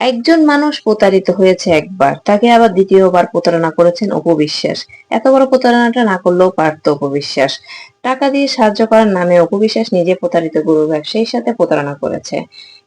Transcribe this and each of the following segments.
একজন মানুষ প্রতারিত হয়েছে একবার, তাকে আবার দ্বিতীয়বার প্রতারণা করেছেন অপবিশ্বাস। এত বড় প্রতারণাটা না করলেও পারত অপবিশ্বাস। টাকা দিয়ে সাহায্য করার নামে অপবিশ্বাস নিজে প্রতারিত গরু ব্যবসায়ীর সাথে প্রতারণা করেছে।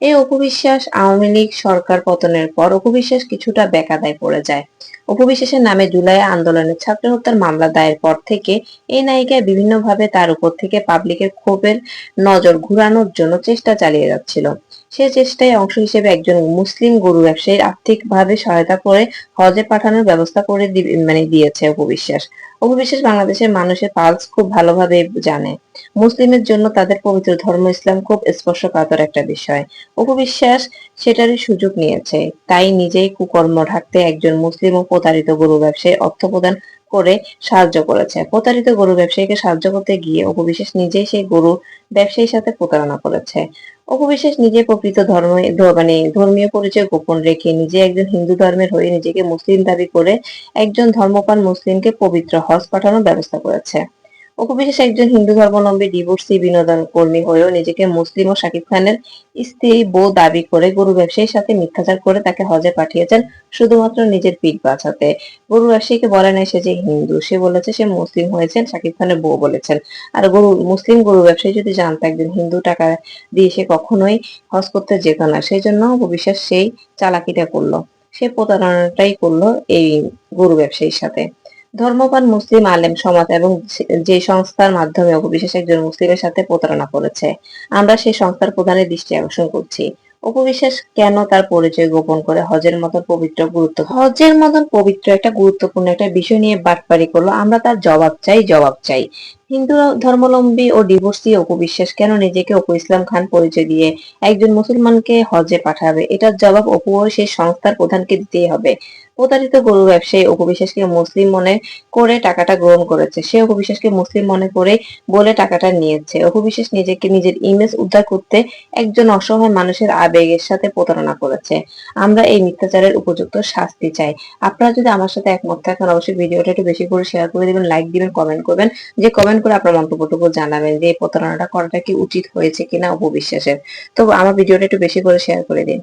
এই অপবিশ্বাস আওয়ামী লীগ সরকার পতনের পর অপবিশ্বাস কিছুটা বেকাদায় পড়ে যায়। অপবিশ্বাসের নামে জুলাই আন্দোলনের ছাত্র হত্যার মামলা দায়ের পর থেকে এই নায়িকা বিভিন্নভাবে তার উপর থেকে পাবলিকের ক্ষোভের নজর ঘুরানোর জন্য চেষ্টা চালিয়ে যাচ্ছিল। সে চেষ্টায় অংশ হিসেবে একজন মুসলিম গরু ব্যবসায়ীর আর্থিকভাবে সহায়তা করে হজে পাঠানোর ব্যবস্থা করে মানে দিয়েছে অপবিশ্বাস। অপবিশ্বাস বাংলাদেশের মানুষের পালস খুব ভালোভাবে জানে। মুসলিমের জন্য তাদের পবিত্র ধর্ম ইসলাম খুব স্পর্শকাতর একটা বিষয়। অপবিশ্বাস সেটারই সুযোগ নিয়েছে। তাই নিজেই কুকর্ম ঢাকতে একজন মুসলিম ও প্রতারিত গরু ব্যবসায়ী অর্থ প্রদান করে সাহায্য করেছে। প্রতারিত গরু ব্যবসায়ীকে সাহায্য করতে গিয়ে অপবিশেষ নিজেই সেই গরু ব্যবসায়ীর সাথে প্রতারণা করেছে। অপবিশেষ নিজে প্রকৃত ধর্ম মানে ধর্মীয় পরিচয় গোপন রেখে নিজে একজন হিন্দু ধর্মের হয়ে নিজেকে মুসলিম দাবি করে একজন ধর্মপান মুসলিমকে পবিত্র হজ পাঠানোর ব্যবস্থা করেছে। অপবিশ্বাস একজন হিন্দু ধর্মাবলম্বী ডিভোর্সি বিনোদন কর্মী হয়েও নিজেকে মুসলিম ও শাকিব খানের স্ত্রী বউ দাবি করে গরু ব্যবসায়ীর সাথে মিথ্যাচার করে তাকে হজে পাঠিয়েছেন শুধুমাত্র নিজের পিঠ বাঁচাতে। গরু ব্যবসায়ীকে বলে নাই সে যে হিন্দু, সে বলেছে সে মুসলিম হয়েছেন, শাকিব খানের বউ বলেছেন। আর গরু, মুসলিম গরু ব্যবসায়ী যদি জানতো একজন হিন্দু টাকা দিয়ে সে কখনোই হজ করতে যেত না সেই জন্য অপবিশ্বাস সেই চালাকিটা করল। সে প্রতারণাটাই করল এই গরু ব্যবসায়ীর সাথে। ধর্মপান মুসলিম আলেম সমাজ এবং যে- সংস্থার মাধ্যমে অপবিশ্বাস একজন মুসলিমের সাথে প্রতারণা করেছে, আমরা সেই সংস্থার প্রধানের দৃষ্টি আকর্ষণ করছি। অপবিশ্বাস কেন তার পরিচয় গোপন করে হজের মতন পবিত্র গুরুত্ব হজের মতন পবিত্র একটা গুরুত্বপূর্ণ একটা বিষয় নিয়ে বাটপারি করল, আমরা তার জবাব চাই জবাব চাই। হিন্দু ধর্মাবলম্বী ও ডিভোর্সি অপবিশ্বাস কেন নিজেকে অপু ইসলাম খান পরিচয় দিয়ে একজন মুসলমানকে হজে পাঠাবে? এটার জবাব অপু সেই সংস্থার প্রধানকে দিতেই হবে। প্রতারিত গরু ব্যবসায়ী অপবিশ্বাসকে মুসলিম মনে করে টাকাটা গ্রহণ করেছে। সে অপবিশ্বাসকে মুসলিম মনে করে বলে টাকাটা নিয়েছে। অপবিশ্বাস নিজেকে নিজের ইমেজ উদ্ধার করতে একজন অসহায় মানুষের আবেগের সাথে প্রতারণা করেছে। আমরা এই মিথ্যাচারের উপযুক্ত শাস্তি চাই। আপনারা যদি আমার সাথে একমত থাকেন, অবশ্যই ভিডিওটা একটু বেশি করে শেয়ার করে দিবেন লাইক দিবেন কমেন্ট করবেন। যে কমেন্ট করে আপনার মন্তব্যটুকু জানাবেন যে এই প্রতারণাটা করাটা কি উচিত হয়েছে কিনা অপবিশ্বাসের তো আমার ভিডিওটা একটু বেশি করে শেয়ার করে দিন।